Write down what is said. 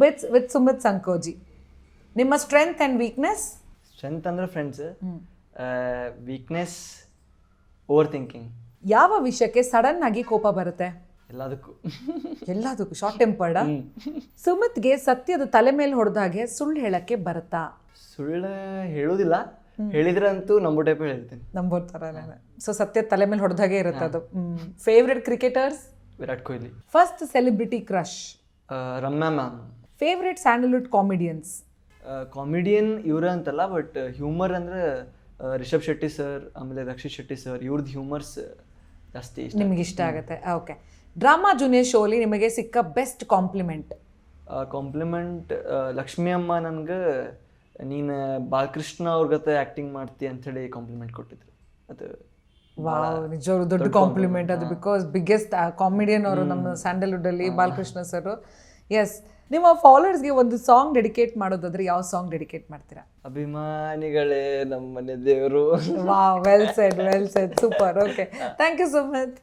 With with Sumit Sankoji ನಿಮ್ಮ strength and weakness strength ಅಂದ್ರೆ friends weakness over thinking ಯಾವ ವಿಷಯಕ್ಕೆ ಸಡನ್ ಆಗಿ ಕೋಪ ಬರುತ್ತೆ? ಎಲ್ಲದಕ್ಕೂ. ಎಲ್ಲದಕ್ಕೂ ಶಾರ್ಟ್ ಟೆಂಪರ್ಡ ಸುಮಿತ್ಗೆ ಸತ್ಯದ ತಲೆ ಮೇಲೆ ಹೊಡೆದಾಗೆ ಸುಳ್ಳು ಹೇಳಕ್ಕೆ ಬರುತ್ತಾ? ಸುಳ್ಳು ಹೇಳೋದಿಲ್ಲ ಹೇಳಿದ್ರೆ ಅಂತೂ ನಂಬೋ ಟೈಪ್ ಹೇಳ್ತೀನಿ. ನಂಬೋ ಥರ ಸೊ ಸತ್ಯ ತಲೆ ಮೇಲೆ ಹೊಡೆದಾಗೆ ಇರುತ್ತೆ ಅದು. Favourite cricketers Virat Kohli. First celebrity crush Ramya ma'am. Favourite Sandalwood comedians comedian ಇವರ ಅಂತಲ್ಲ ಬಟ್ ಹ್ಯೂಮರ್ ಅಂದರೆ ರಿಷಬ್ ಶೆಟ್ಟಿ ಸರ್ ಆಮೇಲೆ ರಕ್ಷಿತ್ ಶೆಟ್ಟಿ ಸರ್ ಇವ್ರದ್ದು ಹ್ಯೂಮರ್ಸ್ ಜಾಸ್ತಿ ಇಷ್ಟ. ನಿಮ್ಗೆ ಇಷ್ಟ ಆಗುತ್ತೆ. ಓಕೆ ಡ್ರಾಮಾ ಜೂನಿಯರ್ ಶೋಲಿ ನಿಮಗೆ ಸಿಕ್ಕ ಬೆಸ್ಟ್ ಕಾಂಪ್ಲಿಮೆಂಟ್ ಕಾಂಪ್ಲಿಮೆಂಟ್ ಲಕ್ಷ್ಮಿ ಅಮ್ಮ ನನಗೆ ನೀನು ಬಾಲಕೃಷ್ಣ ಅವ್ರ ಗತೆ ಆ್ಯಕ್ಟಿಂಗ್ ಮಾಡ್ತಿ ಅಂಥೇಳಿ ಕಾಂಪ್ಲಿಮೆಂಟ್ ಕೊಟ್ಟಿದ್ರು. ಅದು ವಾವ್ ನಿಜವಾಗ್ಲೂ ದೊಡ್ಡ ಕಾಂಪ್ಲಿಮೆಂಟ್ ಅದು ಬಿಕಾಸ್ ಬಿಗ್ಗೆಸ್ಟ್ ಕಾಮಿಡಿಯನ್ ಅವರು ನಮ್ಮ ಸ್ಯಾಂಡಲ್ವುಡ್ ಅಲ್ಲಿ ಬಾಲಕೃಷ್ಣ ಸರ್. ಎಸ್ ನಿಮ್ಮ ಫಾಲೋವರ್ಸ್ಗೆ ಒಂದು ಸಾಂಗ್ ಡೆಡಿಕೇಟ್ ಮಾಡೋದಾದ್ರೆ ಯಾವ ಸಾಂಗ್ ಡೆಡಿಕೇಟ್ ಮಾಡ್ತೀರಾ? ಅಭಿಮಾನಿಗಳೇ ನಮ್ಮ ಮನೆ ದೇವರು. ವಾ well said well said super okay thank you so much